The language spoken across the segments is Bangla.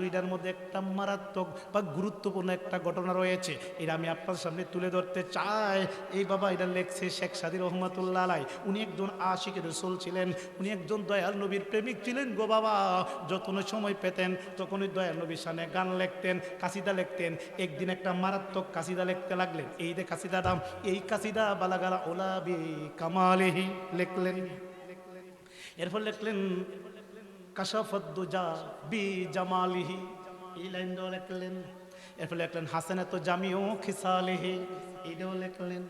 দুইটার মধ্যে একটা মারাত্মক বা গুরুত্বপূর্ণ একটা ঘটনা রয়েছে। এটা আমি আপনার সামনে তুলে ধরতে চাই। এই বাবা, এটা লেখছে শেখ সাদি রহমাতুল্লাহ আলাই। উনি একজন আশিক রসুল ছিলেন। উনি একজন দয়াল নবীর প্রেমিক ছিলেন গো বাবা। যখন সময় পেতেন তখনই দয়াল নবীর সামনে গান লিখতেন কাসিদা লিখতেন। একদিন একটা মারাত্মক কাসিদা লিখতে লাগলেন। এই যে নাম এই কাসিদা বালাগালা ওলাবি কামালেহি লিখলেন। এরপর লিখলেন কাশাফদ্দুজা বি জামালিহি। এই লাইনটাও লিখলেন। এরপর লিখলেন হাসানে তো জামিও খিসালিহি এইটাও লিখলেন,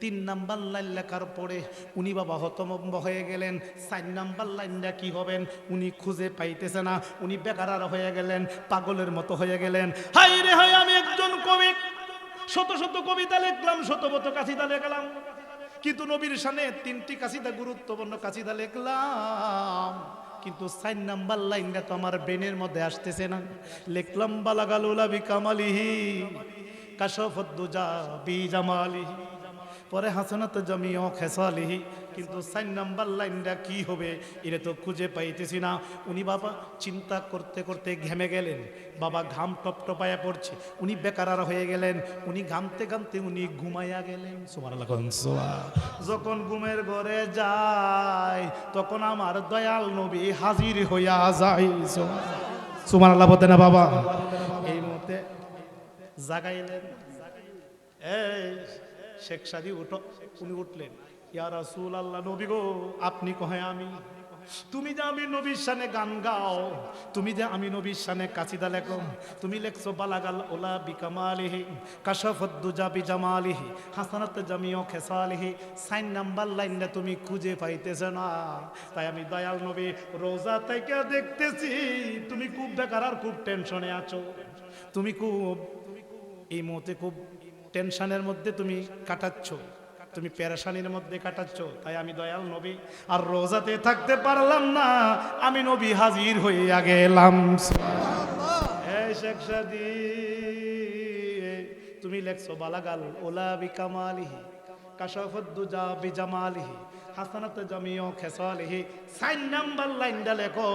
তিন নাম্বার লাইন লেখার পরে উনি বাবা হতমম্ব হয়ে গেলেন। চার নাম্বার লাইনটা কি হবেন? উনি খুঁজে পাইতেছে না। উনি বেকারার হয়ে গেলেন, পাগলের মতো হয়ে গেলেন। হাই রে হাই আমি একজন কবি। শত শত কবিতা লিখলাম, শত শত কাছিদা লিখলাম। কিন্তু নবীর সামনে তিনটি কাছিদা গুরুত্বপূর্ণ কাছিদা লিখলাম। কিন্তু সাইন নাম্বার লাইনটা তো আমার বেনের মধ্যে আসতেছে না। লিখলাম বালাগালুলা বি কামালিহি কাশফদ্দুজা বি জামালিহি, পরে হাসানাত জমিও খেসালিহি কিন্তু সাইন নাম্বার লাইনটা কি হবে, এটা তো খুঁজে পাইতেছি না। উনি বাবা চিন্তা করতে করতে ঘেমে গেলেন। বাবা ঘাম টপটপায়া পড়ছে। উনি বেকারার হয়ে গেলেন। উনি ঘামতে ঘামতে উনি ঘুমাইয়া গেলেন। সুবহান। যখন ঘুমের ঘরে যায়, তখন আমার দয়াল নবী হাজির হইয়া যায়। সুমান আল্লাহ বলতে না বাবা? এই মুহূর্তে জাগাইলেন। এই শেখ সাদি উঠো উনি উঠলেন। ইয়া রাসূল আল্লাহ নবী গো, আপনি কহে আমি। তুমি যে আমি নবীর শানে গান গাও, তুমি যে আমি নবীর শানে কাছিদা লেখো, তুমি লেখছো, বালাগাল ওলা বিকামালিহি কাশাফদ্দুজা বিজামালিহি, হাসানাত জামিও খেসালিহি, সাইন নাম্বার লাইনটা তুমি খুঁজে পাইতেছ না। তাই আমি দয়াল নবী, রোজা থেকে দেখতেছি, তুমি খুব বেকার আর খুব টেনশনে আছো। তুমি খুব, এই মুহূর্তে খুব টেনশনের মধ্যে তুমি কাটাচ্ছ। তুমি পেরেশানির মধ্যে কাটাচ্ছ, তাই আমি দয়াল নবী। আর রোজাতে থাকতে পারলাম না, আমি নবী হাজির হইয়া গেলাম। শেখ সাদি, তুমি লেখছো, বালাগাল ওলা বিকামালিহি, কাশাফদ্দুজা বিজামালিহি, হাসানাত জামিও খেসালিহি, সাইন নাম্বার লাইনটা লেখো,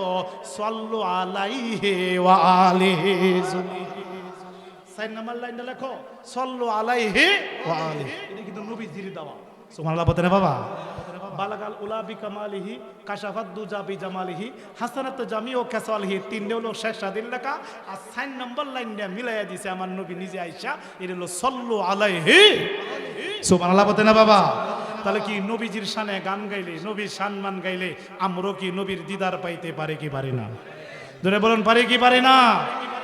সাল্লু আলাইহি ওয়া আলিহি সাইন নাম্বার লাইনটা লেখো, সল্লু আলাইহি ওয়া আলিহি। নবীজির দেওয়া। সুবহানাল্লাহ বলতে বাবা। বালাগাল উলা বি কামালিহি কাশাফাত দুজা বি জামালিহি হাসানাত জামি ও কাসালিহি হলো শেষ স্বাধীন লেখা আর সাইন নাম্বার লাইনটা মিলাইয়া দিছে আমার নবী নিজে আইসা এটা হলো সল্লু আলাইহি। সুবহানাল্লাহ বলতে না বাবা। তাহলে কি নবীজির শানে গান গাইলে নবীর সম্মান গাইলে আমরাও কি নবীর দিদার পাইতে পারে কি পারি না? ধরে বলুন পারি কি পারি না?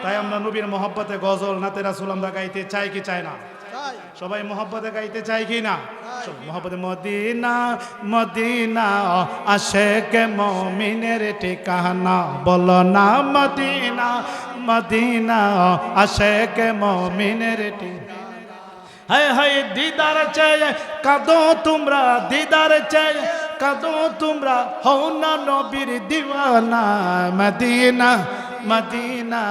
তাই আমরা নবীর মহব্বতে গজল নাতে রাসুল আমরা গাইতে চাই কি চাই না? সবাই মহব্বতে গাইতে চাই কি না? মহব্বতে, মদিনা মদিনা, আশেক মমিনের ঠিকানা। বলো না মদিনা মদিনা, আশেক মমিনের ঠিকানা। হায় হায় দিদার চাই কাঁদো তোমরা, দিদার চাই কাঁদো তোমরা। হও না নবীর দিওয়ানা, মদিনা। মদিনা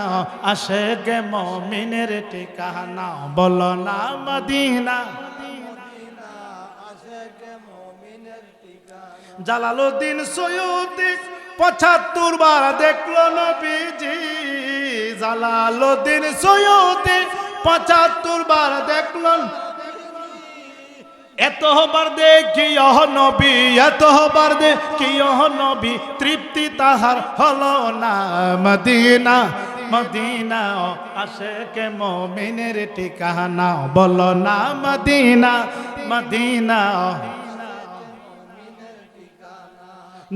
আসে গে মমিনের ঠিকানা, বলো না মদিনা। জালালুদ্দিন সৈয়দি পঁচাত্তর বার দেখল নবীজি। জালালুদ্দিন সৈয়দি পঁচাত্তর বার দেখল এতবার দেখি অহ নবী এতবার দেখি অহ নবী, তৃপ্তি তাহার হলো না মদিনা। মদিনা আসে কে মমিনের ঠিকানা বলো না মদিনা। মদিনা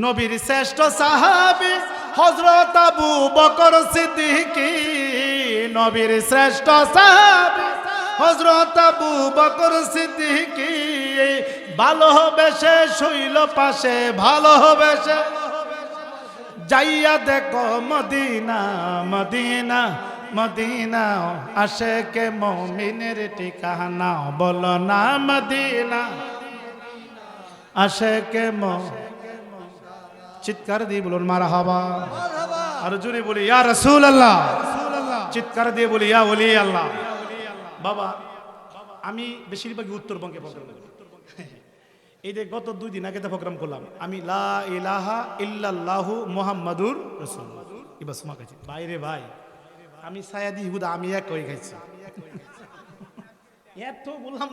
নবীর শ্রেষ্ঠ সাহাবি হজরত আবু বকর সিদ্দিকি, নবীর শ্রেষ্ঠ সাহাবি। হজরত আবু বকর সিদ্দিকি ভালোবেসে শৈল পাশে ভালোবেসে যাইয়া দেখো মদিনা মদিনা মদিনা আসে কে মমিনের ঠিকানা, বলো না মদিনা। আসে কে ম, চিৎকার দিয়ে বলুন মারা হাবা আর জোরে বলি, ইয়া রসুল আল্লাহ চিৎকার দিয়ে বলি, ইয়া বলি আল্লাহ বাবা আমি বেশিরভাগই উত্তরবঙ্গে প্রোগ্রাম এই যে গত দুই দিন আগে তো প্রোগ্রাম করলাম আমি লা ইলাহা মুহাম্মাদুর বাইরে ভাই আমি সায়াদি হুদা আমি এক হয়ে গেছি। এত বললাম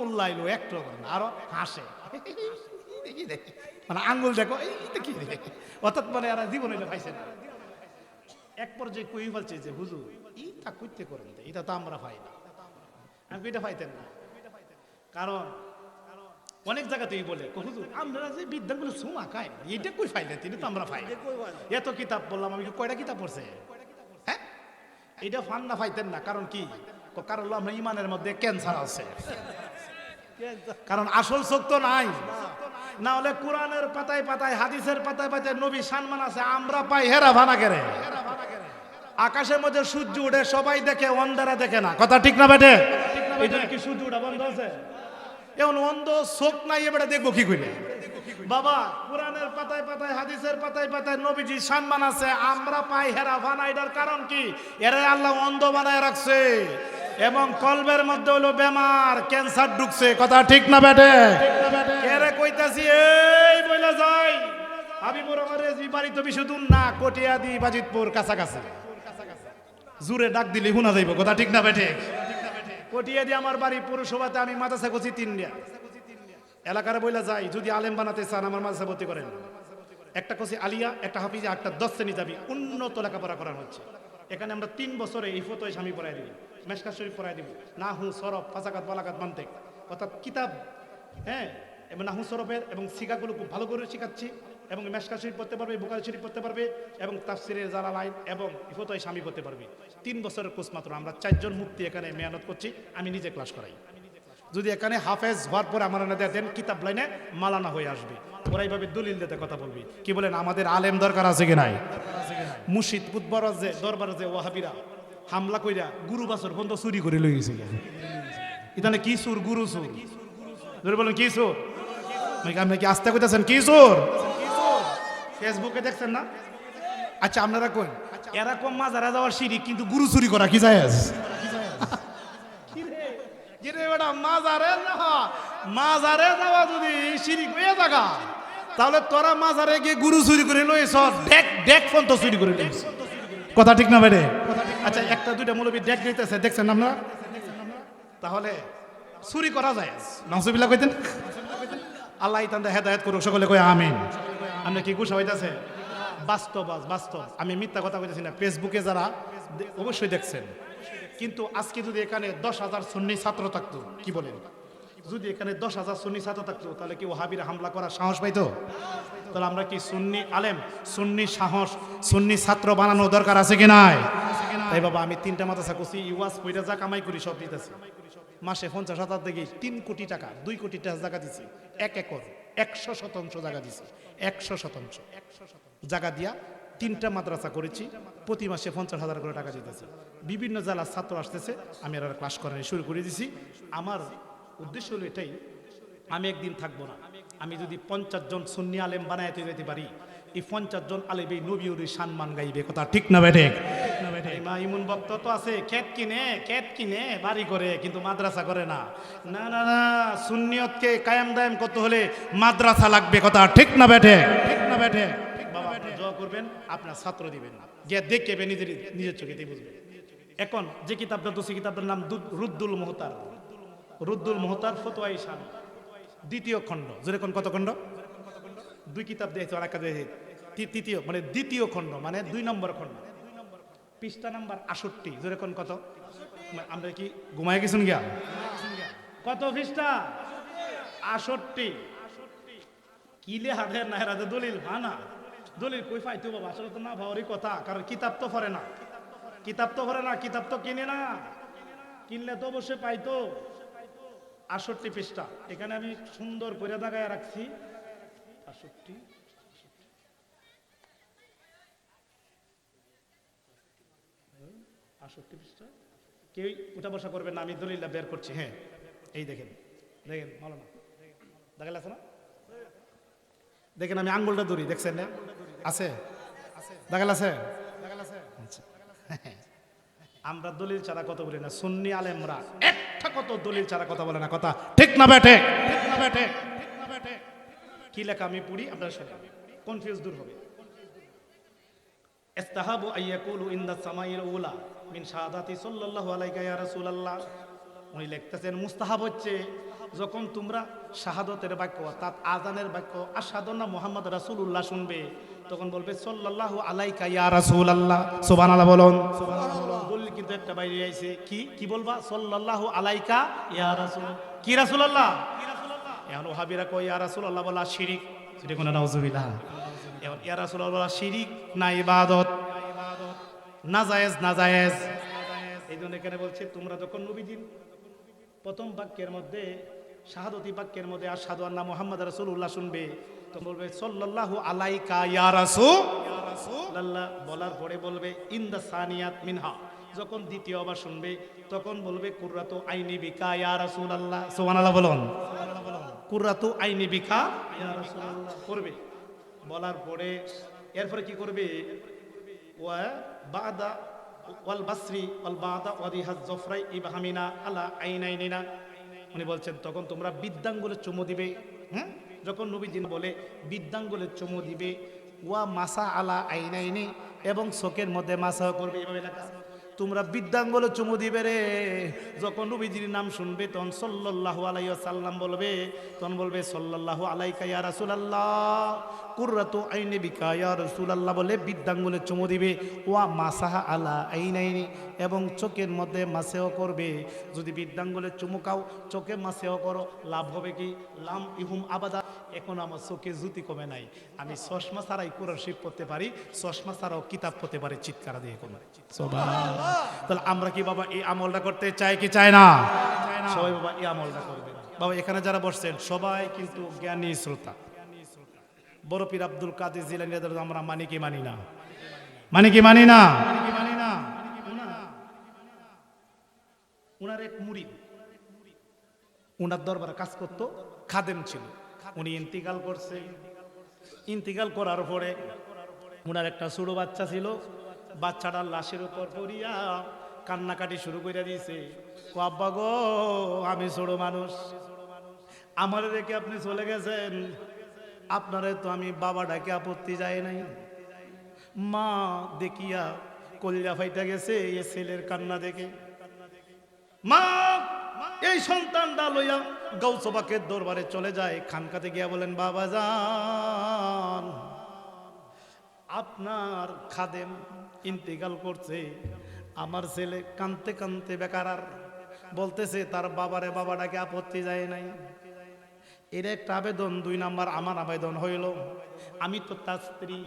একটু করে না, আরও হাসে। মানে আঙ্গুল দেখো দেখি অর্থাৎ মানে আর জীবন এটা পাইছে না। এক পর্যায়ে কই বলছে যে হুজুর এইটা কইতে করেন এটা তো আমরা পাই না। আমি এটা পাইতেন না। কারণ অনেক জায়গাতেই বলে আমরা যে বিদ্যাগুলো সুমা খাই এটা কই ফাইলে? তিনি তো আমরা ফাই। এত কিতাব বললাম আমি কয়টা কিতাব পড়ছে? হ্যাঁ? এটা ফান না ফাইতেন না। কারণ কি? কারণ আমরা ইমানের মধ্যে ক্যান্সার আছে। কারণ আসল তো নাই। না হলে কোরআনের পাতায় পাতায় হাদিসের পাতায় পাতায় নবী সম্মান আছে। আমরা পাই হেরা ভানা কেরে আকাশের মধ্যে সূর্য উঠে সবাই দেখে অন্ধারা দেখে না। কথা ঠিক না বেটে এই জন্য কি সূর্য উঠা বন্ধ আছে? এখন অন্ধ চোখ নাই এবারে দেখব কি করে? বাবা কোরআনের পাতায় পাতায় হাদিসের পাতায় পাতায় নবীজি সম্মান আছে আমরা পাই হেরা ভানা এটার কারণ কি? এরা আল্লাহ অন্ধ বানায় রাখছে। এবং কলবের মধ্যে হলো বেমার ক্যান্সার ঢুকছে কথা ঠিক না বেটে এরে কইতাছি এই বইলা যাই আমি মোর আমার বাড়ি তো বেশি দূর না কটিয়াদি বাজিতপুর কাছাকাছি। জুরে ডাক দিলে শুনা যাইব কথা ঠিক না বেটে দিয়ে আমার বাড়ি পৌরসভাতে আমি মাদ্রাসা করছি তিনটা। এলাকার বইলা যাই, যদি আলেম বানাতে চান, আমার মাদ্রাসা ভর্তি করেন। একটা কছি আলিয়া, একটা হাফিজা, একটা দশ শ্রেণি যাবি। উন্নত লেখাপড়া করা হচ্ছে। এখানে আমরা তিন বছরে এই ফতোয় স্বামী পড়াই দিবি মেশকা শরীফ পড়াই দিব। না হু সরফ, ফাঁসাকাত, বালাকাত মানতে অর্থাৎ কিতাব হ্যাঁ? এবং নাহু, সরফের এবং শিকাগুলো খুব ভালো করে শেখাচ্ছি। এবং মেশকা শরীফ পড়তে পারবে বুকারি শরীফ পড়তে পারবে, এবং তাফসিরের জালা লাইন এবং ইফতয় স্বামী পড়তে পারবে। তিন বছরের কোর্স মাত্র, আমরা চারজন মুক্তি এখানে মেহনত করছি, আমি নিজে ক্লাস করাই। যদি এখানে হাফেজ হওয়ার পর আমার এনে দেন, কিতাব লাইনে মালানা হয়ে আসবে। ওরা এইভাবে দলিল দিতে কথা বলবি। কি বলেন, আমাদের আলেম দরকার আছে কি নাই? মুর্শিদ, বুধবার যে দরবার যে ওয়াহাবিরা হামলা কইরা গুরু বাসর বন্ধ চুরি করে লই গেছে। এখানে কি সুর, গুরু সুর? বলেন, কি সুর? আপনি কি আস্তে কইতেছেন, কি সুর? ফেসবুকে দেখছেন না? আচ্ছা আপনারা কই এরকম মাজারা যাওয়ার সিঁড়ি কিন্তু গুরু চুরি করা কি যায় মাজারে যাওয়া মাজারে যাওয়া যদি শিরিক হয়ে থাকা তাহলে তোরা মাজারে গিয়ে গুরু চুরি করে লইছ ডেক ডেক ফোন তো চুরি করে লইছ কথা ঠিক না আচ্ছা একটা দুইটা মৌলবী ডেক দিতেছে দেখছেন আপনারা? তাহলে চুরি করা যায়। নসবিল্লা কইতেন? আল্লাহ ইতান্দা হেদায়ত করুক সকলে কই আমিন। আপনি কি গুছা হইতাছে? বাস্তব বাস্তব। আমি মিথ্যা কথা কইতেছি না। ফেসবুকে যারা অবশ্যই দেখছেন। কিন্তু আজকে যদি এখানে দশ হাজার সুন্নি ছাত্র থাকতো, কি বলেন? যদি এখানে দশ হাজার সুন্নি ছাত্র থাকতো, তাহলে কি ওহাবিরা হামলা করার সাহস পাইতো? তাহলে আমরা কি সুন্নি আলেম, সুন্নি সাহস, সুন্নি ছাত্র বানানো দরকার আছে কি নাই? তাই বাবা, আমি তিনটা মাথা করছি ইউয়াস পয়টা যা কামাই করি সব দিতেছি। মাসে পঞ্চাশ হাজার থেকে তিন কোটি টাকা, দুই কোটি টাকা জায়গা দিছি। এক একর, একশো শতাংশ জায়গা দিছি। একশো শতাংশ। জায়গা দিয়া তিনটা মাদ্রাসা করেছি, প্রতি মাসে পঞ্চাশ হাজার করে টাকা দিতেছে। বিভিন্ন জেলার ছাত্র আসতেছে, আমি আর ক্লাস করানো শুরু করে দিছি। আমার উদ্দেশ্য হলো এটাই, আমি একদিন থাকব না। আমি যদি পঞ্চাশ জন সুন্নি আলেম বানাইতে যেতে পারি এই পঞ্চাশ জন এই নবীর সম্মান গাইবে কথা ঠিক না মা ইমুন ভক্ত তো আছে খেত কিনে খেত কিনে বাড়ি করে কিন্তু মাদ্রাসা করে না। না না না সুন্নিয়তকে কায়াম দায়াম করতে হলে মাদ্রাসা লাগবে কথা ঠিক না বেঠে ঠিক না বেঠে বাবা দোয়া করবেন আপনার ছাত্র দিবেন গিয়ে দেখবে নিজের নিজের চোখেতেই বুঝবেন। এখন যে কিতাবটা দোষী কিতাবটার নাম দুদ- রুদ্দুল মোহতার। রুদ্দুল মোহতার ফতোয়াই শান দ্বিতীয় খণ্ড। যেরকম কত খণ্ড? দুই কিতাব দিয়েছে আর একটা দিয়েছে তি- তৃতীয় মানে দ্বিতীয় খণ্ড মানে দুই নম্বর খণ্ড। পৃষ্ঠা নাম্বার আষট্টি যেরকম কত? আমরা কি ঘুমায় গেছেন গিয়া? কত পৃষ্ঠা? আষট্টি। কিলে হাতের না হেরাতে দলিল ভানা দলিল কই পাইতো বাবা? আসলে তো না ভাওয়ারই কথা, কারণ কিতাব তো পড়ে না। কিতাব তো পড়ে না, কিতাব তো কিনে না। কিনলে তো অবশ্যই পাইতো। আষট্টি পৃষ্ঠা। এখানে আমি সুন্দর করে দাগায় রাখছি। আষট্টি। আষট্টি পৃষ্ঠা। কেউ উঠা বসা করবেন না, আমি দলিলটা বের করছি। হ্যাঁ এই দেখেন দেখেন ভালো না দেখা আছে না? দেখেন, আমি আঙ্গুলটা ধরি, দেখছেন না? আছে? দেখা আছে? আচ্ছা। আমরা দলিল ছাড়া কথা বলি না, সুন্নি আলেমরা একটা কত দলিল ছাড়া কথা বলে না, কথা ঠিক না বেঠে ঠিক না বেঠে ঠিক না বেঠে কি লেখা আমি পড়ি, আপনার সাথে কনফিউজ দূর হবে। ইস্তাহাবু আইয়াকুলু ইনদা সামাইল উলা। মিন শাহাদাতি সাল্লাল্লাহু আলাইকা ইয়া রাসূলুল্লাহ। উনি লিখতেছেন মুস্তাহাব হচ্ছে যখন তোমরা শাহাদতের বাক্য অর্থাৎ আজানের বাক্য আসাদনা মোহাম্মদ রাসূলুল্লাহ শুনবে তখন বলবে সাল্লাল্লাহু আলাইকা ইয়া রাসূলুল্লাহ। সুবহানাল্লাহ বলুন। সুবহানাল্লাহ। বললি কিন্তু একটা বাইরে আইছে কি কি বলবা? সাল্লাল্লাহু আলাইকা ইয়া রাসূল কি রাসূলুল্লাহ? এখন ওহাবিরা কয় ইয়া রাসূলুল্লাহ বলা শিরিক। সেটা কোনো নাউজুবিল্লাহ। এখন ইয়া রাসূলুল্লাহ বলা শিরিক না ইবাদত? না জায়েজ, না এই জন্য এখানে বলছে, তোমরা যখন নবীজির প্রথম বাক্যের মধ্যে, শাহাদতি বাক্যের মধ্যে আসাদু আল্লাহ মোহাম্মদ রাসূলুল্লাহ শুনবে তো বলবে, সাল্লাল্লাহু আলাইকা ইয়া রাসূলুল্লাহ বলার পরে বলবে ইন ইন্দা সানিয়াত মিনহা। যখন দ্বিতীয়বার শুনবে, তখন বলবে, কুররাতু আইনি বিকা ইয়া রাসূলুল্লাহ। সুবহানাল্লাহ বলুন। কুররাতু আইনি বিকা ইয়া রাসূলুল্লাহ। করবে। বলার পরে, এরপরে কি করবে? ওয়া বাদা ওয়াল বাসরি ওয়াল বাদা ওয়াদিহাজ জফরাই ইবহামিনা আলা আইনাইনিনা। উনি বলছেন, তখন তোমরা বিদ্যাঙ্গুলে চুমু দিবে। হ্যাঁ যখন নবীজিন বলে, বিদ্যাঙ্গুলে চুমু দিবে। ওয়া মাসা আলা আইনাইনি এবং শোকের মধ্যে মাসা করবে। এভাবে লেখা তোমরা বিদ্যাঙ্গল চুমু দিবে রে। যখন নবীজির নাম শুনবে, তখন সল্লাল্লাহু আলাই সাল্লাম বলবে, তখন বলবে, সল্লাল্লাহু আলাইকা ইয়া রাসুলাল্লাহ। কুর্রাত আইনে বিকা ইয়া রাসূলুল্লাহ বলে বিদ্যাঙ্গলে চুমু দিবে। ওয়া মাসাহা আলা আইনাইনি। এবং চোখের মধ্যে মাসেও করবে। যদি বিদ্যাঙ্গলে চুমু খাও চোখে মাসেও করো লাভ হবে কি? লাম ইহুম আবাদা। এখন আমার চোখে জুতি কমে নাই। আমি চশমা ছাড়াই কোরআন শিব পড়তে পারি চশমা ছাড়াও কিতাব পড়তে পারি চিৎকার দিয়ে কোনো। তাহলে আমরা কি বাবা এই আমলটা করতে চাই কি চাই না? সবাই বাবা এই আমলটা করবে। বাবা এখানে যারা বসছেন সবাই কিন্তু জ্ঞানী শ্রোতা। বড় পীর আব্দুল কাদের জিলানি আমরা মানি কি মানি না? মানি কি মানি না? উনার এক মুরিদ ওনার দরবারে কাজ করতো, খাদেম ছিল। উনি ইন্তিকাল করছে। ইন্তিকাল করার পরে উনার একটা ছোট বাচ্চা ছিল। বাচ্চাটার লাশের উপর পড়িয়া কান্নাকাটি শুরু করে দিয়েছে। ও আব্বা গো, আমি ছোট মানুষ। আমার রেখে আপনি চলে গেছেন। আপনারে তো আমি বাবা ডাকে আপত্তি যায় নাই। মা দেখিয়া কলিয়া ফাইটা গেছে এ ছেলের কান্না দেখে। মা, এই সন্তানটা লইয়া গৌসবাকের দরবারে চলে যায়। খানকাতে গিয়া বলেন, বাবা যান আপনার খাদেম ইন্তেকাল করছে। আমার ছেলে কানতে কানতে বেকার বলতেছে, তার বাবারে বাবাটাকে আপত্তি যায় নাই। এর একটা আবেদন, দুই নাম্বার আমার আবেদন হইল। আমি তো তার স্ত্রী,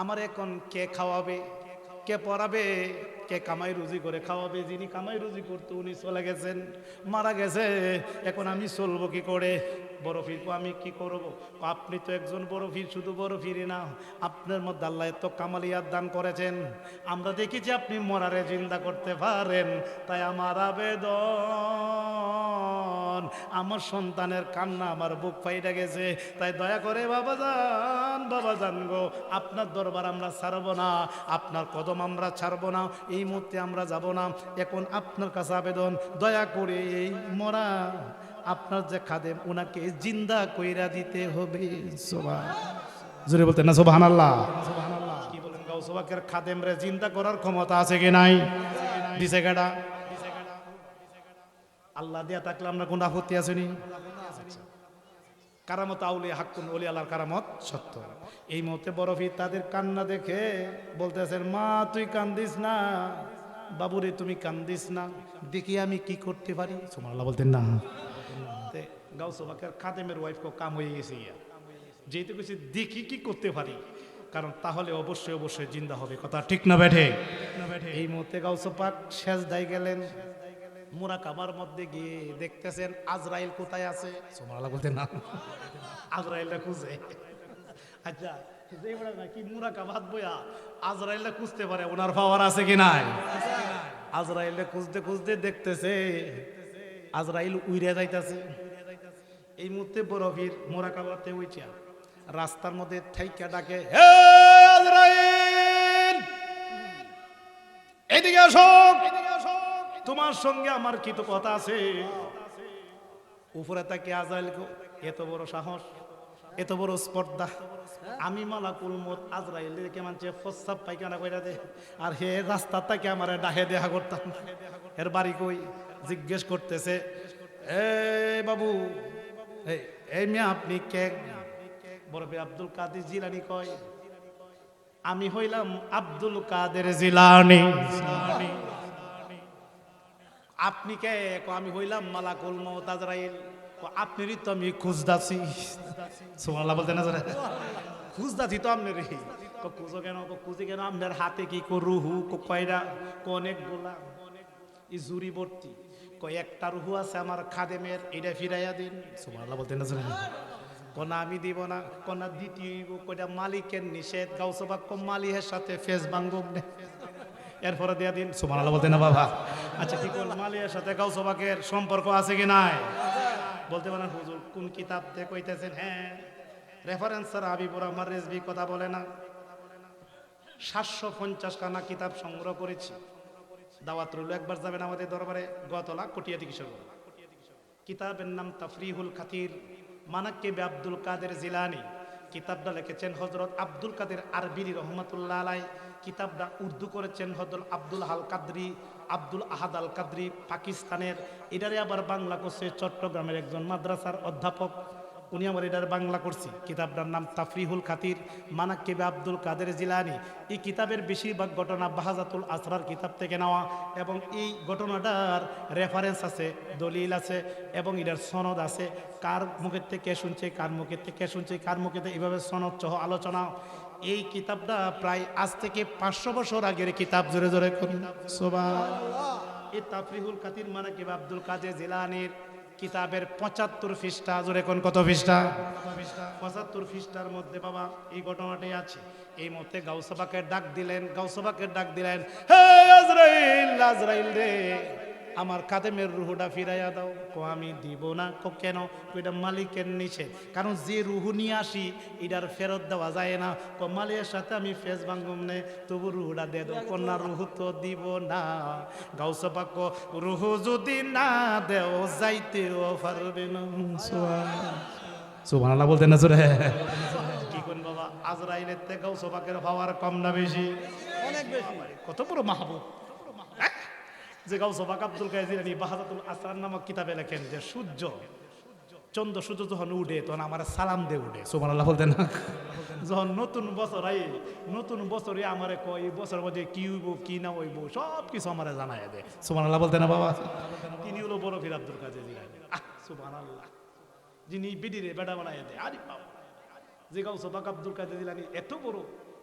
আমার এখন কে খাওয়াবে, কে পড়াবে কে কামাই রুজি করে খাওয়াবে, যিনি কামাই রুজি করতো উনি চলে গেছেন, মারা গেছে। এখন আমি চলবো কি করে? বড় ফিরবো আমি কি করব? আপনি তো একজন বড় ফির শুধু বড় ফিরি না। আপনার মধ্যে আল্লাহ এত কামালিয়াত দান করেছেন। আমরা দেখেছি আপনি মরারে জিন্দা করতে পারেন। তাই আমার আবেদন, আমার সন্তানের কান্না আমার বুক ফাইটা গেছে। তাই দয়া করে বাবা যান বাবা যান গো, আপনার দরবার আমরা ছাড়বো না, আপনার কদম আমরা ছাড়বো না, এই মুহূর্তে আমরা যাব না। এখন আপনার কাছে আবেদন, দয়া করে এই মরা আপনার যে খাদেম ওনাকে জিন্দা কইরা দিতে হবে। সোভা জোরে বলতে না সোভান আল্লাহ কি বলেন গাউসবাকের খাদেম রে জিন্দা করার ক্ষমতা আছে কি নাই? দিছে গাডা আল্লাহ দিয়া থাকলে আমরা কোন আপত্তি আসেনি কারামত আউলি হাক্কুন অলি আল্লাহর কারামত সত্য। এই মুহূর্তে বরফি তাদের কান্না দেখে বলতেছেন মা তুই কান্দিস না। বাবুরে তুমি কান্দিস না। দেখি আমি কি করতে পারি? সুমান আল্লাহ বলতেন না। গাউসবাকের খাদেমের ওয়াইফকে কাম হয়ে গেছে ইয়া। যেহেতু কিছু দেখি কি করতে পারি কারণ তাহলে অবশ্যই অবশ্যই জিন্দা হবে কথা ঠিক না ব্যাঠে? এই মুহূর্তে গাউসপাক শেষ দায় গেলেন মুরা কাবার মধ্যে গিয়ে দেখতেছেন আজরাইল কোথায় আছে? সোমালা বলতে না। আজরাইলটা খুঁজে। আচ্ছা কি মুরা কাবাত আজরাইলটা খুঁজতে পারে ওনার পাওয়ার আছে কি নাই? আজরাইলটা খুঁজতে খুঁজতে দেখতেছে আজরাইল উইরে যাইতাছে। এই মুহূর্তে বরফির মোরা কাবাতে উইচা রাস্তার মধ্যে থাইকা ডাকে এদিকে আসো। তোমার সঙ্গে আমার কি তো কথা আছে। উপরে তাকে আজাইল এত বড় সাহস, এত বড় স্পর্ধা। আমি মালাকুল মত আজরাইল কেমন চে ফসাব পাইখানা কইরা দে। আর হে রাস্তা তাকে আমার ডাহে দেখা করতাম। এর বাড়ি কই? জিজ্ঞেস করতেছে, এ বাবু এই এই মেয়ে আপনি কে? বরফে আব্দুল কাদের জিলানি কয়? আমি হইলাম আব্দুল কাদের জিলানি। আপনি কে? আমি হইলাম মালাকুল মত আজরাইল। কো আপনারই তো আমি খুঁজদাছি সুবহানাল্লাহ বলতে না খুঁজদাছি তো আপনারই। কো খুঁজো কেন? খুঁজি কেন? আপনার হাতে কি কো রুহু? কো কয়রা কো অনেক গোলা ই জুরি ভর্তি। কো একটা রুহু আছে আমার খাদেমের, এটা ফিরাইয়া দিন। সুবহানাল্লাহ বলতে না কোনা আমি দিব না, কোনা দ্বিতীয় কইটা মালিকের নিষেধ গাউসবাক কম মালিকের সাথে ফেস বাঙ্গুম এরপরে দিয়া দিন, সুবহানাল্লাহ বলতে না বাবা। আচ্ছা কি করল মালিকের সাথে গাউসবাকের সম্পর্ক আছে কি নাই? বলতে পারেন, হুজুর, কোন কিতাব থেকে কইতেছেন? হ্যাঁ রেফারেন্স স্যার হাবিবুর রহমান রেজবি কথা বলে না। সাতশো পঞ্চাশ খানা কিতাব সংগ্রহ করেছি। দাওয়াত রইল। একবার যাবেন আমাদের দরবারে, গতলা কটিয়া থেকে শুরু কিতাবের নাম তাফরিহুল খাতির মানাক্কেবে আব্দুল কাদের জিলানি। কিতাবটা লিখেছেন হজরত আব্দুল কাদের আরবিরি রহমতুল্লাহ আলাই কিতাবটা উর্দু করেছেন হজরত আব্দুল হাল কাদরি, আব্দুল আহাদ আল কাদরি, পাকিস্তানের। এটারে আবার বাংলা করছে চট্টগ্রামের একজন মাদ্রাসার অধ্যাপক। উনি আমার এটার বাংলা করছি। কিতাবটার নাম তাফরিহুল খাতির মানাক্কেবে আব্দুল কাদের জিলানি। এই কিতাবের বেশিরভাগ ঘটনা বাহাজাতুল আসরার কিতাব থেকে নেওয়া এবং এই ঘটনাটার রেফারেন্স আছে, দলিল আছে এবং এটার সনদ আছে। কার মুখের থেকে শুনছে, কার মুখের থেকে শুনছে, কার মুখে এইভাবে সনদ সহ আলোচনা। এই কিতাবটা প্রায় আজ থেকে পাঁচশো বছর আগের কিতাব, জোরে জোরে করুন সোবা এই তাফরিহুল খাতির মানাক্কেবে আব্দুল কাদের জিলানির কিতাবের পঁচাত্তর ফিস্টা জোরে কোন কত ফিস্টা পঁচাত্তর ফিস্টার মধ্যে বাবা, এই ঘটনাটাই আছে। এই মধ্যে গাউসবাকে ডাক দিলেন গাউসবাকে ডাক দিলেন, হে আজরাইল আজরাইল রে। আমার কাদেমের রুহুটা ফিরাইয়া দাও। কো আমি দিব না কো কেন? এটা মালিকের নিচে কারণ যে রুহু নিয়ে আসি এটার ফেরত দেওয়া যায় না। কো মালিকের সাথে আমি ফেস ভাঙ্গুম নে তবু রুহুটা দে দাও। কন্যা রুহু তো দিব না। গাউসবাক কো রুহু যদি না দেও যাইতেও পারবে না। সুবহানাল্লাহ বলতে না জোরে। কি কোন বাবা আজরাইলের থেকে গাউসবাকের পাওয়ার কম না বেশি? অনেক বেশি। কত বড় মাহবুব? যে গাউসবাক আব্দুল কাজিরানি বাহাদাতুল আসরার নামক কিতাবে লেখেন যে, সূর্য, চন্দ্র সূর্য যখন উঠে, তখন আমার সালাম দিয়ে উঠে। সুমান আল্লাহ বলতেন। যখন নতুন বছর আই নতুন বছরে আমারে কয় বছর মধ্যে কি হইব, কি না হইব সব কিছু আমারে জানাই দে। সুমান আল্লাহ বলতেন না বাবা? তিনি হলো বড় ফির আব্দুল কাজে সুমান আল্লাহ যিনি বিডিরে বেটা বানাই দেয়, আরে বাবা। যে গাউসবাক আব্দুল জিলানি এত বড়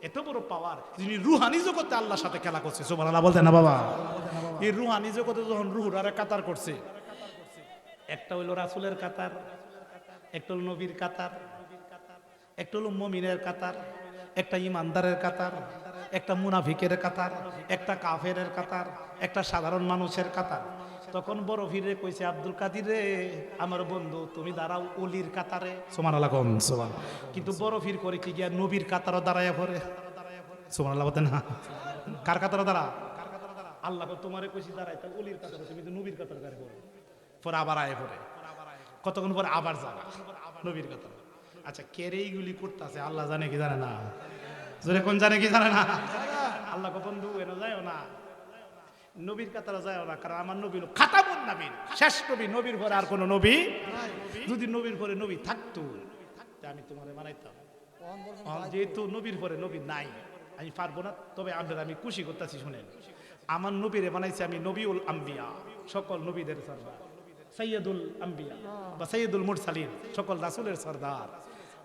এত বড় পাওয়ার, যিনি রুহানি জগতে আল্লাহর সাথে খেলা করছে সুমান আল্লাহ বলতেন না বাবা। এই রুহানি জগতে যখন রুহুর আরে কাতার করছে, একটা হইল রাসুলের কাতার, একটা হলো নবীর কাতার, একটা হলো মমিনের কাতার, একটা ইমানদারের কাতার, একটা মুনাফিকের কাতার, একটা কাফেরের কাতার, একটা সাধারণ মানুষের কাতার। তখন বড় ভিড়ে কইছে আব্দুল কাদির রে আমার বন্ধু তুমি দাঁড়াও অলির কাতারে। সোমান আল্লাহ কম সোমান কিন্তু বড় ভিড় করে কি গিয়া নবীর কাতারও দাঁড়ায় পরে সোমান আল্লাহ না কার কাতারও দাঁড়া? আল্লাহ তোমারে কইছি দাঁড়াই তা অলির কাতারে তুমি তো নবীর কাতার গাড়ি পড়ো। পরে আবার আয় পরে কতক্ষণ পরে আবার যাবা নবীর কথা আচ্ছা কেরে এইগুলি করতেছে? আল্লাহ জানে কি জানে না? জোরে কোন জানে কি জানে না? আল্লাহ কো বন্ধু এন যায় না। নবীর কাতারা যায় না কারণ আমার নবী হলো খাতাবুন নবীর শেষ নবী নবীর পরে আর কোনো নবী যদি নবীর পরে নবী থাকতো আমি তোমারে আহ, যেহেতু নবীর পরে নবী নাই আমি পারব না তবে আপনার আমি খুশি করতেছি শুনেন। আমার নবীরে বানাইছি আমি নবীউল আম্বিয়া সকল নবীদের সর্দার। সৈয়দুল আম্বিয়া বা সৈয়দুল মুরসালিন সকল রাসুলের সর্দার।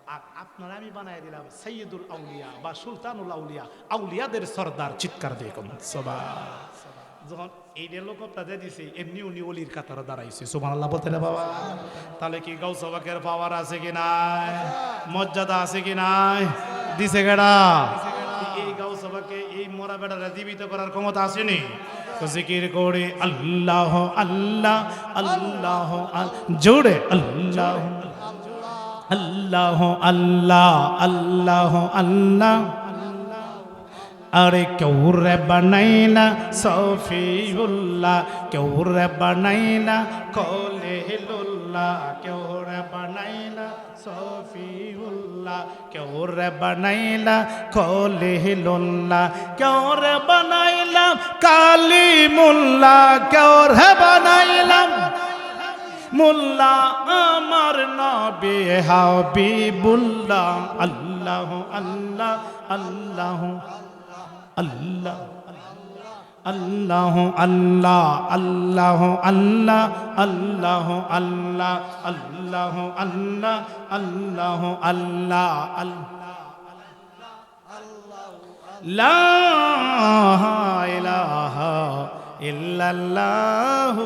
আর আপনারা আমি বানাই দিলাম সৈয়দুল আউলিয়া বা সুলতানুল আউলিয়া আউলিয়াদের সর্দার চিৎকার দিয়ে কোন সবা যখন এই লোক আপনাদের দিছে, এমনি উনি অলির কাতারে দাঁড়াইছে। সুমান আল্লাহ বলতে না বাবা? তাহলে কি গৌসবাকের পাওয়ার আছে কি নাই? মর্যাদা আছে কি নাই? দিছে গেড়া এই গাউসবাকে, এই মরা বেড়ারা জীবিত করার ক্ষমতা আসেনি। জিকির করে আল্লাহ আল্লাহ আল্লাহ, আল- জোরে আল্লাহ আল্লাহ আল্লাহ আল্লাহ আল্লাহ। আরে কেউ রে বানাইলা, সফিউল্লাহ। কেউ রে বানাইলা কলেহুল্লাহ কেউ রে বানাইলা, সফিউল্লাহ। কেউ রে বানাইলা কলেহুল্লাহ কেউ রে বানাইলা, কালিমুল্লাহ। কেউ রে বানাইলাম মোল্লা আমার নবী হাবিবুল্লাহ। আল্লাহ আল্লাহ আল্লাহ আল্লাহ আল্লাহ আল্লাহ আল্লাহ আল্লাহ আল্লাহ আল্লাহ আল্লাহ আল্লাহ আল্লাহ আল্লাহ লা ইলাহা ইল্লাল্লাহু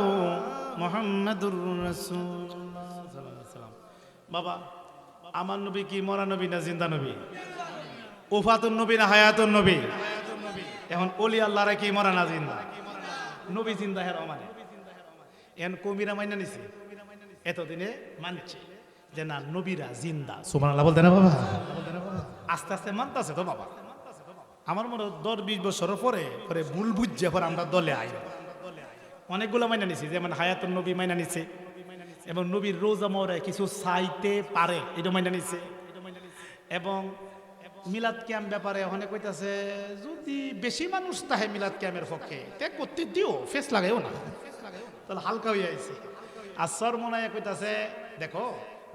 মুহাম্মাদুর রাসূলুল্লাহ। বাবা, আমার নবী কি মরা নবী না জিন্দা নবী? ওফাতুন নবী না হায়াতুন নবী? এখন অলি আল্লাহরা কি মরা না জিন্দা? নবী জিন্দা হের মানে এখন কবিরা মাইনা নিছে। এতদিনে মানছে যে না, নবীরা জিন্দা। সুবহানাল্লাহ, বলতে না বাবা? আস্তে আস্তে মানতাছে তো বাবা। আমার মনে দশ বিশ বছর পরে পরে ভুল বুঝছে, পরে আমরা দলে আই। অনেকগুলো মাইনা নিছি, যেমন হায়াতুন নবী মাইনা নিছে, এবং নবীর রোজা মরে কিছু চাইতে পারে, এটা মাইনা নিছে। এবং মিলাদ ক্যাম্প ব্যাপারে অনেক কইতাছে যদি বেশি মানুষ তাহে মিলাদ ক্যাম্পের পক্ষে তে করতে দিও ফেস লাগাইও না। তাহলে হালকা হয়ে আইছে। আর সর মনে কইতাছে দেখো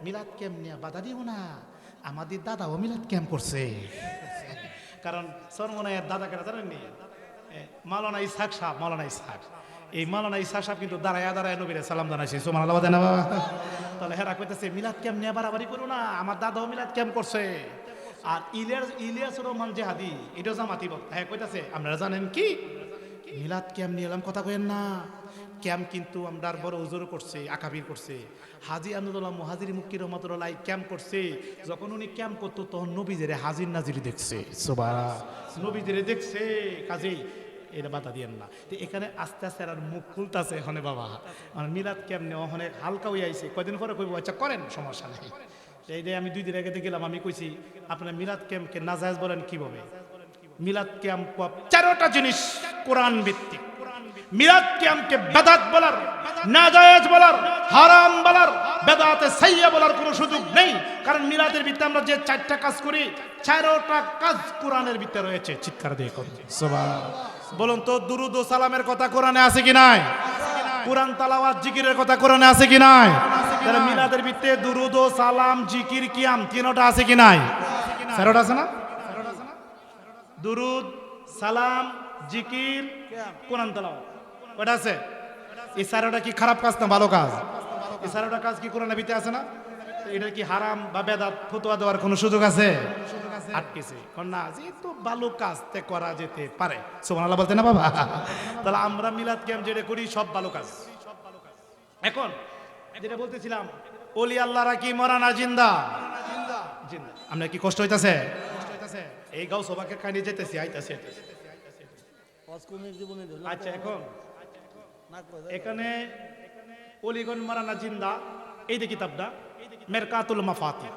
মিলাদ ক্যাম্প নিয়ে বাধা দিও না আমাদের দাদাও মিলাদ ক্যাম্প করছে। কারণ সরমনায়ের দাদা কেটা জানেননি? এ, মাওলানা ইসহাক সাহ মাওলানা ইসহাক। এই মাওলানা ইসহাক সাহেব কিন্তু দাঁড়ায় দাঁড়ায় নবীরে সালাম জানাইছে সোমান আল্লাহ তাহলে হেরা কইতেছে মিলাদ ক্যাম্প নিয়ে বাড়াবাড়ি করো না আমার দাদাও মিলাদ ক্যাম্প করছে। আর ইলিয়াস ইলিয়াস রহমান জেহাদি এটাও জামাতি বক্তা হ্যাঁ কইতাছে আপনারা জানেন কি? মিলাদ ক্যাম্প নিয়ে এলাম, কথা কইেন না। ক্যাম্প কিন্তু আমরা বড় উজোর করছে, আকাবির করছে। হাজি আনুদুল্লাহ মহাজির মুক্তি রহমতুল্লাহ ক্যাম্প করছে। যখন উনি ক্যাম্প করতো, তখন নবীজেরে হাজির নাজিরি দেখছে। সোবা নবীজেরে দেখছে, কাজেই এটা বাধা দিয়েন না। তো এখানে আস্তে আস্তে আর মুখ খুলতাছে, হনে বাবা। মানে মিলাদ কেমনে অনেক হালকা হয়ে আইছে। কয়দিন পরে কইব আচ্ছা করেন, সমস্যা নেই। এইটাই আমি দুই দিন আগে গেলাম, আমি কইছি, আপনার মিলাদ ক্যাম্পকে নাজায়জ বলেন কীভাবে? মিলাদ ক্যাম্প চারোটা জিনিস কোরআন ভিত্তিক। মিলাদ ক্যাম্পকে বেদাত বলার, নাজায়েজ বলার, হারাম বলার, বেদাতে সাইয়া বলার কোনো সুযোগ নেই। কারণ মিলাদের ভিত্তি আমরা যে চারটা কাজ করি, চারোটা কাজ কোরআনের ভিতরে রয়েছে। চিৎকার দিয়ে করুন বলুন তো, দুরুদ ও সালামের কথা কোরআনে আছে কি নাই? কোরআন তালাওয়াত জিকিরের কথা কোরআনে আছে কি নাই? তাহলে মিলাদের ভিত্তে দুরুদ ও সালাম, জিকির, কিয়াম তিনটা আছে কি নাই? চারোটা আছে না? দুরুদ, সালাম, জিকির, কোরআন তালাওয়াত। ওটা আছে? এই সারোটা কি খারাপ কাজ না ভালো কাজ? এই সারোটা কাজ কি কোরআনে ভিত্তি আছে না? এটা কি হারাম বা বেদাত ফতোয়া দেওয়ার কোনো সুযোগ আছে? আটকেছে। না যেহেতু ভালো কাজ তে করা যেতে পারে। সুবহানাল্লাহ বলতে না বাবা? তাহলে আমরা মিলাদ ক্যাম্প যেটা করি সব ভালো কাজ। এখন যেটা বলতেছিলাম ওলি আল্লাহরা কি মরা না জিন্দা? জিন্দা। আপনার কি কষ্ট হইতাছে? এই গাও সবাকে খাইয়ে যেতেছি আইতাছে। আচ্ছা এখন। এখানে অলিগন মারানা জিন্দা এই যে কিতাবটা। মেরকাতুল মাফাতি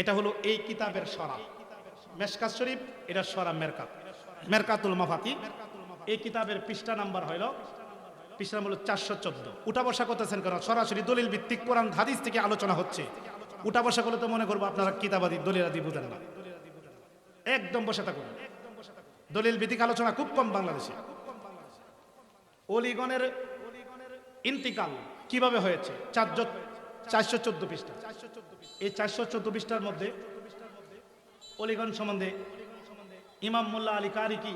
এটা হলো এই কিতাবের সরা। মেশকাত শরীফ, এটা সরা মেরকাত। মেরকাতুল মাফাতি এই কিতাবের পৃষ্ঠা নাম্বার হইল পৃষ্ঠা নাম্বার হলো চারশো চোদ্দ। উঠা বসা করতেছেন কারণ সরাসরি দলিল ভিত্তিক কোরআন হাদিস থেকে আলোচনা হচ্ছে। উঠা বসা করলে তো মনে করব আপনারা কিতাবাদি, দলিলাদি বুঝেন না। একদম বসে থাকুন। দলিল ভিত্তিক আলোচনা খুব কম বাংলাদেশে। অলিগণের ইন্তিকাল কীভাবে হয়েছে? চারশো চারশো চোদ্দ পৃষ্ঠা। এই চারশো চোদ্দ পৃষ্ঠার মধ্যে অলিগণ সম্বন্ধে ইমাম মোল্লা আলী কারি কি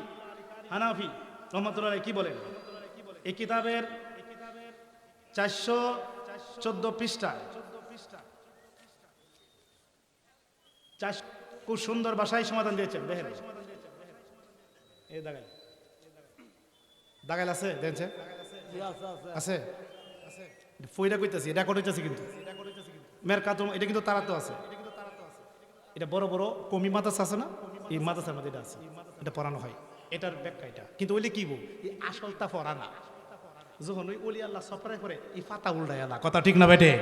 হানাফি রহমতুল্লাহ কি বলেন? এই কিতাবের চারশো চোদ্দ পৃষ্ঠা। খুব সুন্দর ভাষায় সমাধান দিয়েছেন দেখেন। দাগাই দাগাইল। আছে? দেখছে আছে? ফইরা কইতাছি রেকর্ড হইতাছি কিন্তু। মেরকাতুম এটা কিন্তু তারাতো আছে। এটা বড় বড় কমি মাদ্রাসা আছে না? এই মাদ্রাসার মধ্যে এটা আছে। এটা পড়ানো হয়। এটার ব্যাখ্যা এটা। কিন্তু ওইলে কি বউ? এই আসলটা পড়া না যখন ওই অলি আল্লাহ সফরে করে, এই ফাতা উল্টায় আল্লাহ কথা ঠিক না বেটে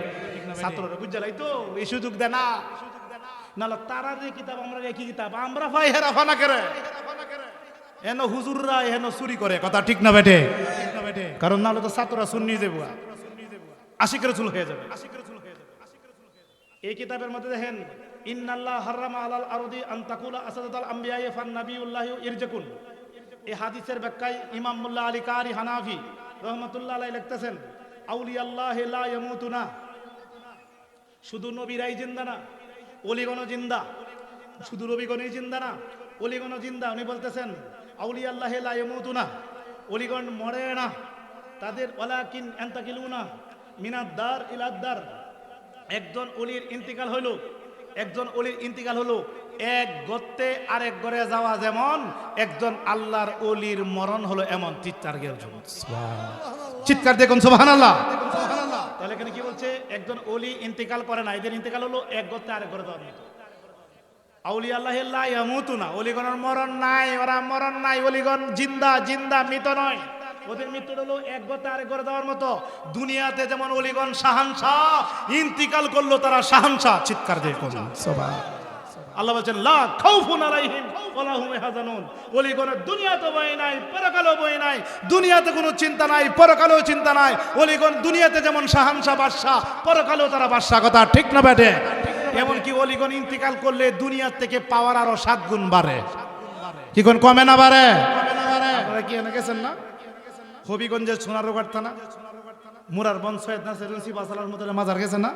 ছাত্ররা বুঝালাই তো, এই সুযোগ দেয় না। নাহলে তারা যে কিতাব, আমরা কি কিতাব। আমরা ভাই হেরা ফানা করে? এন হুজুররা এন চুরি করে। কথা ঠিক না বেটে কারণ নাহলে তো ছাত্ররা শুনি দেবো আশিকের চুল হয়ে যাবে। এই কিতাবের মধ্যে দেখেন, ইন্নাল্লাহ হারামা আলাল আরদি আন তাকুলা আসাদাতাল আম্বিয়াই ফান নাবিউল্লাহি ইরজাকুন। এই হাদিসের ব্যাখ্যায় ইমাম মুল্লা আলী কারি হানাফি রহমতুল্লাহ আলাই লিখতেছেন, আউলিয়াল্লাহ লা ইয়ামুতুনা। শুধু নবীরাই জিন্দা না অলিগণ জিন্দা। শুধু রবিগণই জিন্দা না অলিগণ জিন্দা। উনি বলতেছেন আউলি আল্লাহ লাইমুতুনা অলিগণ মরে না। তাদের ওলাকিন এন্তাকিলুনা মিনাদ্দার ইলাদ্দার একজন অলির ইন্তিকাল হইল একজন অলির ইন্তিকাল হলো এক গত্তে আরেক ঘরে যাওয়া যেমন একজন আল্লাহর অলির মরণ হলো এমন চিৎকার গেল চিৎকার দেখুন সোহান আল্লাহ তাহলে এখানে কি বলছে? একজন অলি ইন্তিকাল করে না এদের ইন্তিকাল হলো এক গত্তে আরেক গড়ে যাওয়ার মতো। আউলি আল্লাহ না অলিগণের মরণ নাই ওরা মরণ নাই অলিগণ জিন্দা জিন্দা মৃত নয়। ওদের মৃত্যু হলো এক গতে আরেক ঘরে দেওয়ার মতো। দুনিয়াতে যেমন অলিগণ শাহানশাহ ইন্তিকাল করল তারা শাহানশাহ চিৎকার দিয়ে করল আল্লাহ বলছেন লা খাউফুন আলাইহিম ওয়ালা হুম ইয়াহজানুন ওলিগণের দুনিয়াতে বই নাই পরকালেও বই নাই দুনিয়াতে কোনো চিন্তা নাই পরকালেও চিন্তা নাই। দুনিয়াতে যেমন শাহানশাহ বাদশাহ পরকালেও তারা বাদশাহ কথা ঠিক না এমনকি অলিগণ ইন্তিকাল করলে দুনিয়ার থেকে পাওয়ার আরও সাত গুণ বাড়ে। কি কোন কমে না বাড়ে? আপনারা কি এনে গেছেন না? হবিগঞ্জের সোনারোগার থানা, মুরার বন সৈয়দ নাসির বাসালার মতো মাজার গেছে না?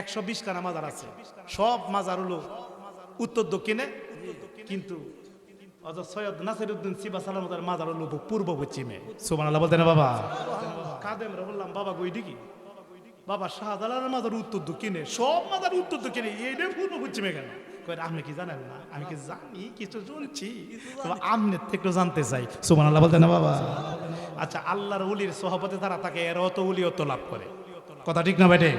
একশো বিশখানা মাজার আছে। সব মাজার হলো উত্তর দক্ষিণে, কিন্তু সৈয়দ নাসির উদ্দিন সিবা সালাম মাজার হলো পূর্ব পশ্চিমে। সুমান আল্লাহ বলতে না বাবা? কাদেম বললাম, বাবা গই দিকি বাবা শাহজালালের মাজার উত্তর দক্ষিণে, সব মাজার উত্তর দক্ষিণে এইটা পূর্ব পশ্চিমে কেন? কই আপনি কি জানেন না? আমি কি জানি? কিছু শুনছি। আপনি একটু জানতে চাই। সুমান আল্লাহ বলতে না বাবা? আচ্ছা আল্লাহর উলির সহপতি তারা তাকে এর অত উলি অত লাভ করে। কথা ঠিক না বেটে